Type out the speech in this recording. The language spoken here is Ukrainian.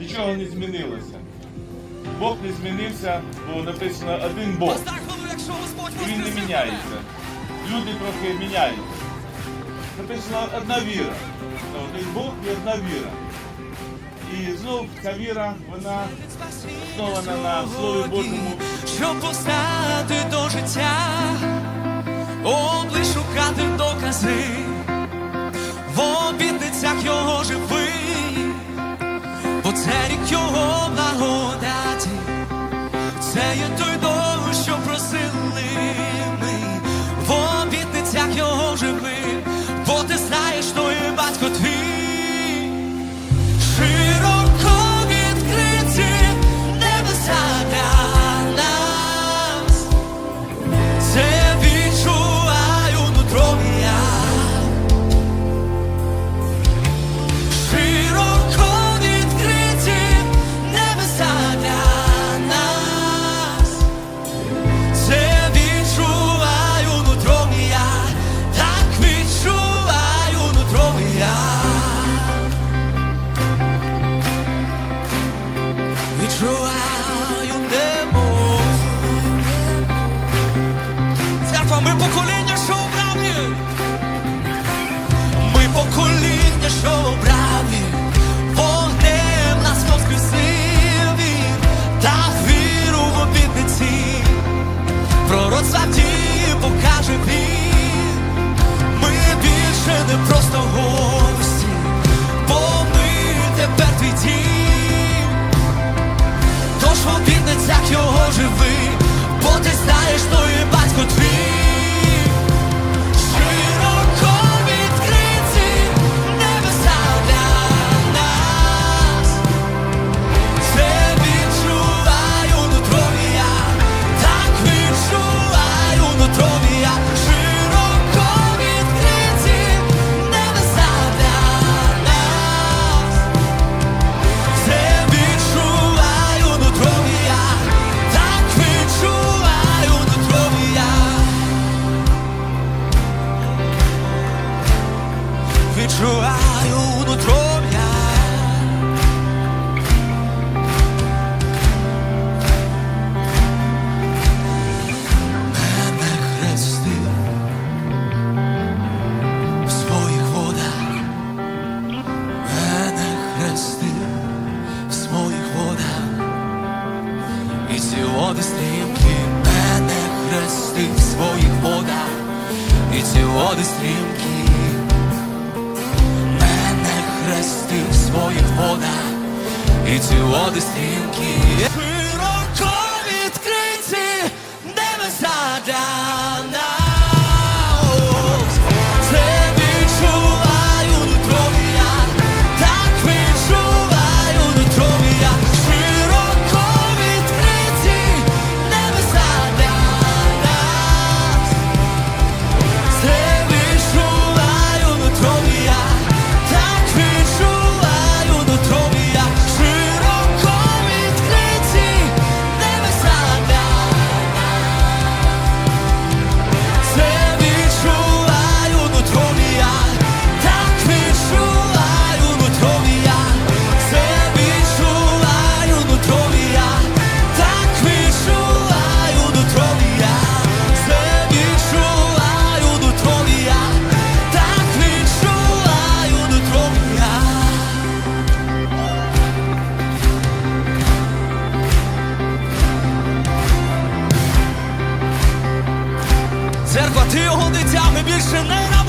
нічого не змінилося. Бог не змінився, бо написано один Бог. І він не міняється. Люди трохи міняються. Написано одна віра. Один Бог і одна віра. І знов ця віра, вона основана на Слові Божому. Щоб постати до життя, облиш шукати докази, це є той Бог, що просили ми, в обітницях його живий, бо ти знаєш, що батько твій. Обітницях його живи, бо ти знаєш, той є батько твій. Я. Мене хрестив в своїх водах. Мене хрестив в своїх водах. І ці води стрімкі мене хрестив в своїх водах. І ці води стрімкі мене хрестив в своїх водах. І ці води стрімкі Церква, ти його дитя, ми більше не